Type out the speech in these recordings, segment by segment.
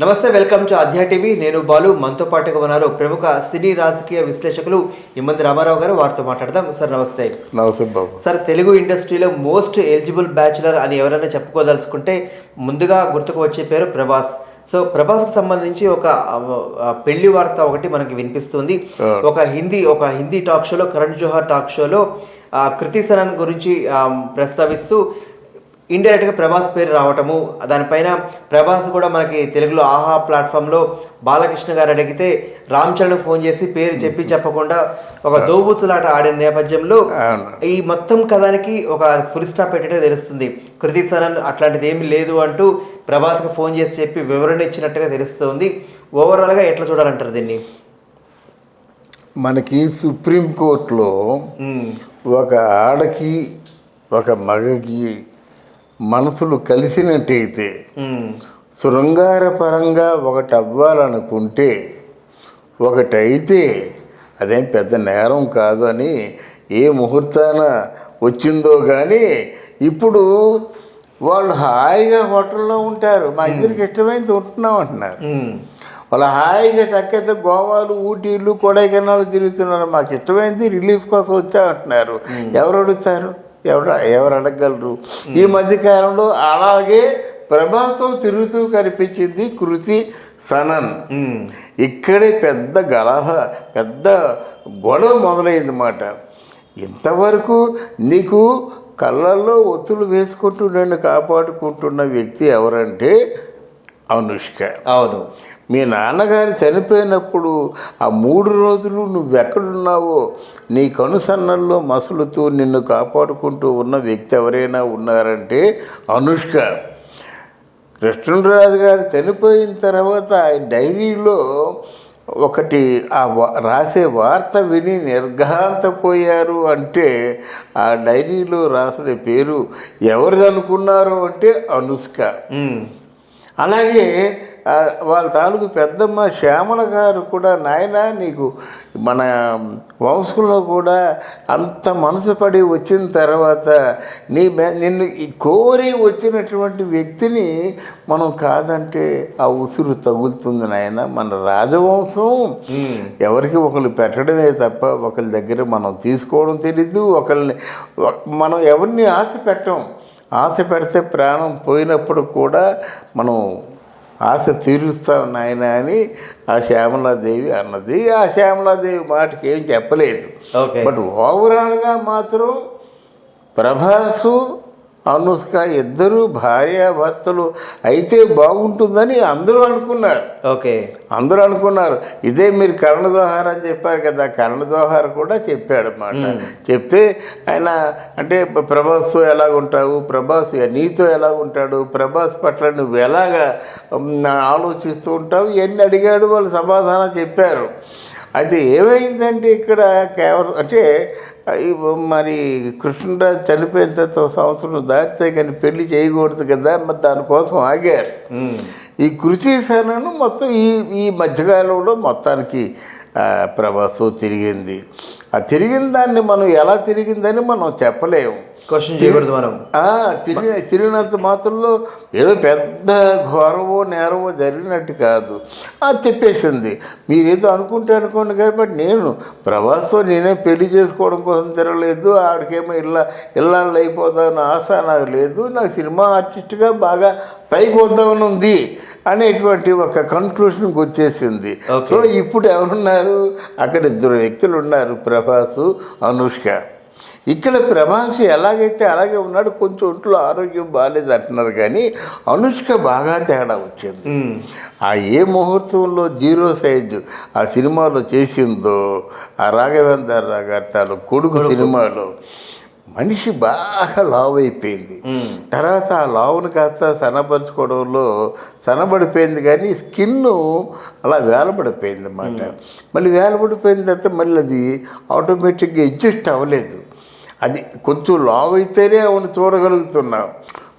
నమస్తే welcome to అధ్యా TV. నేను బాలు. మనతో పాటుగా ఉన్నారు ప్రముఖ సినీ రాజకీయ విశ్లేషకులు ఇమ్మంది రామారావు గారు. వారితో మాట్లాడదాం. సార్ నమస్తే. నమస్తే బాబు. సార్ తెలుగు ఇండస్ట్రీలో మోస్ట్ ఎలిజిబుల్ బ్యాచులర్ అని ఎవరైనా చెప్పుకోదలుచుకుంటే ముందుగా గుర్తుకు వచ్చే పేరు ప్రభాస్. సో ప్రభాస్కి సంబంధించి ఒక పెళ్ళి వార్త ఒకటి మనకి వినిపిస్తుంది. ఒక హిందీ ఒక హిందీ టాక్ షోలో కరణ్ జోహార్ టాక్ షోలో కృతి సనన్ గురించి ప్రస్తావిస్తూ ఇండైరెక్ట్గా ప్రభాస్ పేరు రావటము దానిపైన ప్రభాస్ కూడా మనకి తెలుగులో ఆహా ప్లాట్ఫామ్లో బాలకృష్ణ గారు అడిగితే రామ్ చరణ్ ఫోన్ చేసి పేరు చెప్పి చెప్పకుండా ఒక దోబూచులాట ఆడిన నేపథ్యంలో. ఈ మొత్తం కథానికి ఒక ఫుల్ స్టాప్ పెట్టేటే తెలుస్తుంది. కృతి సనన్ అట్లాంటిది ఏమీ లేదు అంటూ ప్రభాస్కి ఫోన్ చేసి చెప్పి వివరణ ఇచ్చినట్టుగా తెలుస్తుంది. ఓవరాల్గా ఎట్లా చూడాలంటారు దీన్ని? మనకి సుప్రీంకోర్టులో ఒక ఆడకి ఒక మగకి మనసులు కలిసినట్టయితే శృంగారపరంగా ఒకటి అవ్వాలనుకుంటే ఒకటైతే అదేం పెద్ద నేరం కాదు అని ఏ ముహూర్తాన వచ్చిందో కానీ ఇప్పుడు వాళ్ళు హాయిగా హోటల్లో ఉంటారు. మా ఇద్దరికి ఇష్టమైంది ఉంటున్నాం అంటున్నారు. వాళ్ళు హాయిగా చక్కగా గోవాలు ఊటీలు కొడైకెనాలు తిరుగుతున్నారు. మాకు ఇష్టమైంది రిలీఫ్ కోసం వచ్చామంటున్నారు. ఎవరు అడుగుతారు? ఎవరు ఎవరు అడగగలరు? ఈ మధ్య కాలంలో అలాగే ప్రభాసం తిరుగుతూ కనిపించింది కృతి సనన్. ఇక్కడే పెద్ద గలహ పెద్ద గొడవ మొదలైందన్నమాట. ఇంతవరకు నీకు కళ్ళల్లో ఒత్తులు వేసుకుంటూ నన్ను కాపాడుకుంటున్న వ్యక్తి ఎవరంటే అనుష్క. అవును. మీ నాన్నగారు చనిపోయినప్పుడు ఆ మూడు రోజులు నువ్వు ఎక్కడున్నావో నీ కనుసన్నల్లో మసులుతూ నిన్ను కాపాడుకుంటూ ఉన్న వ్యక్తి ఎవరైనా ఉన్నారంటే అనుష్క. కృష్ణరాజు గారు చనిపోయిన తర్వాత ఆయన డైరీలో ఒకటి ఆ రాసే వార్త విని నిర్ఘాంతపోయారు అంటే ఆ డైరీలో రాసిన పేరు ఎవరిది అనుకున్నారు అంటే అనుష్క. అలాగే వాళ్ళ తాలూకు పెద్దమ్మ శ్యామల గారు కూడా నాయన నీకు మన వంశంలో కూడా అంత మనసు పడి వచ్చిన తర్వాత నీ నిన్ను కోరి వచ్చినటువంటి వ్యక్తిని మనం కాదంటే ఆ ఉసురు తగులుతుంది నాయన. మన రాజవంశం. ఎవరికి ఒకళ్ళు పెట్టడమే తప్ప ఒకరి దగ్గర మనం తీసుకోవడం తెలీదు. ఒకరిని ఒక- మనం ఎవరిని ఆశ పెట్టం? ఆశ పెడితే ప్రాణం పోయినప్పుడు కూడా మనం ఆశ తీరుస్తాం నాయన అని ఆ శ్యామలాదేవి అన్నది. ఆ శ్యామలాదేవి మాటకి ఏం చెప్పలేదు బట్ ఓవరాల్గా మాత్రం ప్రభాసు అనుష్క ఇద్దరు భార్యాభర్తలు అయితే బాగుంటుందని అందరూ అనుకున్నారు. ఓకే. అందరూ అనుకున్నారు. ఇదే మీరు కరణ దోహార్ అని చెప్పారు కదా కరణ దోహార్ కూడా చెప్పాడు అన్నమాట. చెప్తే ఆయన అంటే ప్రభాస్తో ఎలాగుంటావు? ప్రభాస్ నీతో ఎలా ఉంటాడు ప్రభాస్ పట్ల నువ్వు ఎలాగా ఆలోచిస్తూ ఉంటావు? ఇవన్నీ అడిగాడు వాళ్ళు సమాధానం చెప్పారు. అయితే ఏమైందంటే ఇక్కడ కేవలం అంటే మరి కృష్ణరాజు చనిపోయిన తర్వాత ఒక సంవత్సరం దాటితే కానీ పెళ్ళి చేయకూడదు కదా మరి దానికోసం ఆగారు. ఈ కృషి సేనను మొత్తం ఈ ఈ మధ్యకాలంలో మొత్తానికి ప్రభాసం తిరిగింది. ఆ తిరిగిన దాన్ని మనం ఎలా తిరిగిందని మనం చెప్పలేము. క్వశ్చన్ చేయకూడదు మనం. తిరిగి తిరిగినంత మాత్రంలో ఏదో పెద్ద ఘోరమో నేరమో జరిగినట్టు కాదు. అది చెప్పేసింది మీరేదో అనుకుంటే అనుకోండి కాబట్టి నేను ప్రభాస్తో నేనే పెళ్ళి చేసుకోవడం కోసం తిరగలేదు. ఆడికేమో ఇళ్ళ ఇళ్ళల్లో అయిపోతాను ఆశ నాకు లేదు. నాకు సినిమా ఆర్టిస్ట్గా బాగా పైకి వద్దామని ఉంది అనేటువంటి ఒక కన్క్లూషన్కి వచ్చేసింది. సో ఇప్పుడు ఎవరున్నారు? అక్కడ ఇద్దరు వ్యక్తులు ఉన్నారు ప్రభాసు అనుష్క. ఇక్కడ ప్రభాస్ ఎలాగైతే అలాగే ఉన్నాడు కొంచెం ఒంట్లో ఆరోగ్యం బాగాలేదు అంటున్నారు కానీ అనుష్క బాగా తేడా వచ్చింది. ఆ ఏ ముహూర్తంలో జీరో సైజ్ ఆ సినిమాలో చేసిందో ఆ రాఘవేంద్ర గారి తాను కొడుకు సినిమాలో మనిషి బాగా లావు అయిపోయింది. తర్వాత ఆ లావును కాస్త సన్నపరుచుకోవడంలో సన్నబడిపోయింది కానీ స్కిన్ అలా వేలబడిపోయింది అన్నమాట. మళ్ళీ వేలబడిపోయిన తర్వాత మళ్ళీ అది ఆటోమేటిక్గా అడ్జస్ట్ అవ్వలేదు. అది కొంచెం లావు అయితేనే ఆవిడ చూడగలుగుతున్నాం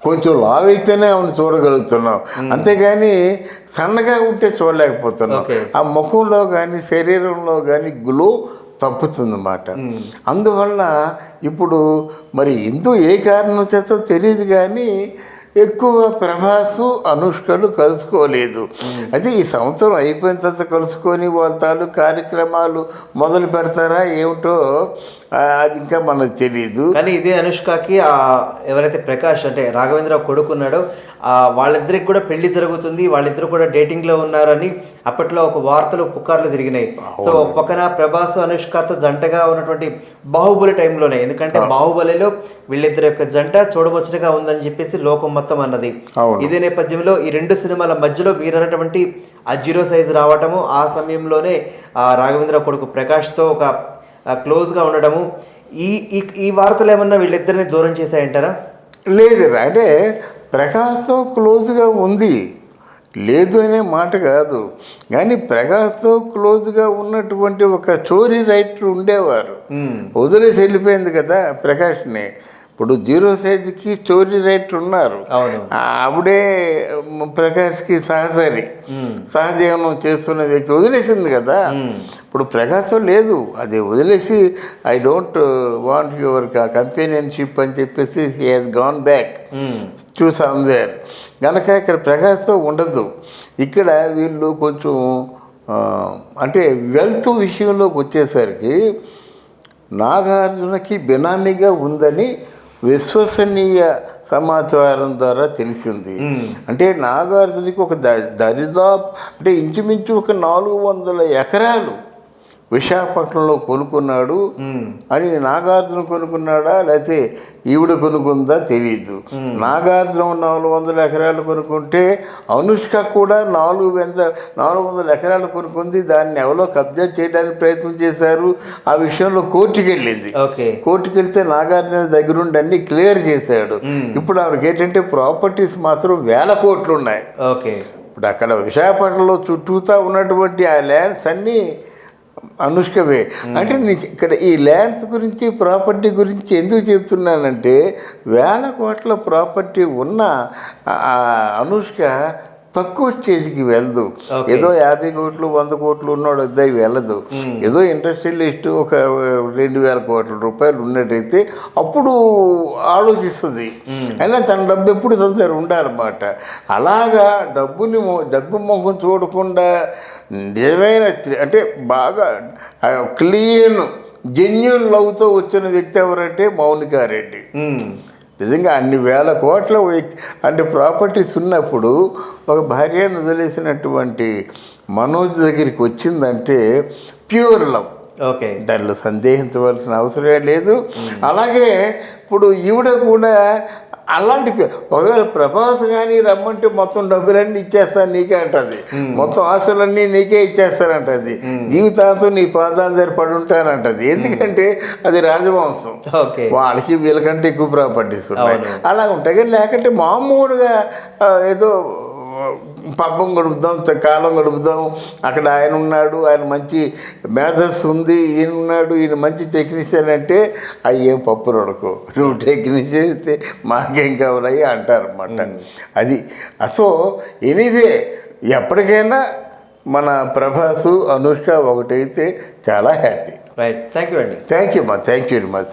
కొంచెం లావు అయితేనే ఆవిడ చూడగలుగుతున్నాం అంతేగాని సన్నగా ఉంటే చూడలేకపోతున్నాం. ఆ ముఖంలో కానీ శరీరంలో కానీ గ్లో తప్పుతుందన్నమాట. అందువల్ల ఇప్పుడు మరి ఎందుకు ఏ కారణం చేతో తెలియదు కానీ ఎక్కువ ప్రభాసు అనుష్కలు కలుసుకోలేదు. అయితే ఈ సంవత్సరం అయిపోయిన తర్వాత కలుసుకొని వాళ్ళ తాలూకు కార్యక్రమాలు మొదలు పెడతారా ఏమిటో అది ఇంకా మనకు తెలియదు కానీ ఇదే అనుష్కకి ఎవరైతే ప్రకాష్ అంటే రాఘవేంద్ర కొడుకున్నాడో వాళ్ళిద్దరికి కూడా పెళ్ళి జరుగుతుంది వాళ్ళిద్దరు కూడా డేటింగ్లో ఉన్నారని అప్పట్లో ఒక వార్తలు పుకార్లు తిరిగినాయి. సో ఒక పక్కన ప్రభాస్ అనుష్కతో జంటగా ఉన్నటువంటి బాహుబలి టైంలోనే ఎందుకంటే బాహుబలిలో వీళ్ళిద్దరి యొక్క జంట చూడముచ్చటగా ఉందని చెప్పేసి లోకం మొత్తం అన్నది. ఇదే నేపథ్యంలో ఈ రెండు సినిమాల మధ్యలో వీరన్నటువంటి ఆ జీరో సైజ్ రావటము ఆ సమయంలోనే ఆ రాఘవేంద్ర కొడుకు ప్రకాష్తో ఒక క్లోజ్గా ఉండడము ఈ ఈ ఈ వార్తలు ఏమన్నా వీళ్ళిద్దరిని దూరం చేశాయంటారా? లేదు అంటే ప్రకాష్తో క్లోజ్గా ఉంది. లేదు అనే మాట కాదు. కానీ ప్రకాష్తో క్లోజ్గా ఉన్నటువంటి ఒక చోరీ రైటర్ ఉండేవారు. వదిలేసి వెళ్ళిపోయింది కదా ప్రకాష్ని. ఇప్పుడు జీరో సైజుకి చోరీ రైటర్ ఉన్నారు. ఆవిడే ప్రకాష్కి సహచరి సహజీవనం చేస్తున్న వ్యక్తి వదిలేసింది కదా. ఇప్పుడు ప్రకాశం లేదు. అది వదిలేసి I don't want your companionship అని చెప్పేసి he has gone back. To somewhere కనుక ఇక్కడ ప్రకాశంతో ఉండదు. ఇక్కడ వీళ్ళు కొంచెం అంటే వెల్త్ విషయంలోకి వచ్చేసరికి నాగార్జునకి బినామీగా ఉందని విశ్వసనీయ సమాచారం ద్వారా తెలిసింది. అంటే నాగార్జునకి ఒక ద- దరిదాపు అంటే ఇంచుమించు ఒక నాలుగు వందల ఎకరాలు విశాఖపట్నంలో కొనుక్కున్నాడు. అని నాగార్జున కొనుక్కున్నాడా? లేకపోతే ఈవిడ కొనుక్కుందా? తెలియదు నాగార్జున నాలుగు వందల ఎకరాలు కొనుక్కుంటే అనుష్క కూడా నాలుగు వంద నాలుగు వందల ఎకరాలు కొనుక్కుంది. దాన్ని ఎవరో కబ్జా చేయడానికి ప్రయత్నం చేశారు. ఆ విషయంలో కోర్టుకి వెళ్ళింది. ఓకే. కోర్టుకి వెళ్తే నాగార్జున దగ్గరుండి అన్ని క్లియర్ చేశాడు. ఇప్పుడు ఆవిడకి ఏంటంటే ప్రాపర్టీస్ మాత్రం వేల కోట్లు ఉన్నాయి. ఓకే. ఇప్పుడు అక్కడ విశాఖపట్నంలో చుట్టూతా ఉన్నటువంటి ఆ ల్యాండ్స్ అన్నీ అనుష్కవే. అంటే ఇక్కడ ఈ ల్యాండ్స్ గురించి ప్రాపర్టీ గురించి ఎందుకు చెప్తున్నానంటే వేల కోట్ల ప్రాపర్టీ ఉన్న అనుష్క తక్కువ స్టేజ్కి వెళ్ళదు. ఏదో యాభై కోట్లు వంద కోట్లు ఉన్నాడు ఇద్దరు వెళ్ళదు ఏదో ఇండస్ట్రియలిస్ట్ ఒక రెండు వేల కోట్ల రూపాయలు ఉన్నట్టయితే అప్పుడు ఆలోచిస్తుంది. అయినా తన డబ్బు ఎప్పుడు తన దగ్గర ఉండాలన్నమాట. అలాగా డబ్బుని డబ్బు మొహం చూడకుండా నిజమైన అంటే బాగా క్లీన్ జెన్యున్ లవ్తో వచ్చిన వ్యక్తి ఎవరంటే మౌనికారెడ్డి. నిజంగా అన్ని వేల కోట్ల వ్యక్తి అంటే ప్రాపర్టీస్ ఉన్నప్పుడు ఒక భార్యను వదిలేసినటువంటి మనోజ్ దగ్గరికి వచ్చిందంటే ప్యూర్ లవ్. ఓకే. దానిలో సందేహించవలసిన అవసరమే లేదు. అలాగే ఇప్పుడు ఈవిడ కూడా అలాంటి ఒకవేళ ప్రభాస్ కానీ రమ్మంటే మొత్తం డబ్బులన్నీ ఇచ్చేస్తాను నీకే అంటది. మొత్తం ఆశలన్నీ నీకే ఇచ్చేస్తానంటది. జీవితాంతం నీ పాదాల దగ్గర పడి ఉంటానంటది ఎందుకంటే అది రాజవంశం. వాళ్ళకి వీళ్ళకంటే ఎక్కువ ప్రాపర్టీస్ ఉన్నాయి. అవును. అలా ఉంటాయి. కానీ లేకుంటే మామూలుగా ఏదో పబ్బం గడుపుదాం కాలం గడుపుదాం. అక్కడ ఆయన ఉన్నాడు ఆయన మంచి మేధస్సు ఉంది ఈయన ఉన్నాడు ఈయన మంచి టెక్నీషియన్ అంటే అయ్యేం పప్పు రొడకు. నువ్వు టెక్నీషియన్ అయితే మాకేం కావాలయ్యి అంటారు అన్నమాట. అది. సో ఎనీవే ఎప్పటికైనా మన ప్రభాసు అనుష్క ఒకటైతే చాలా హ్యాపీ రైట్ థ్యాంక్ యూ అండి థ్యాంక్ యూ మా థ్యాంక్ యూ వెరీ మచ్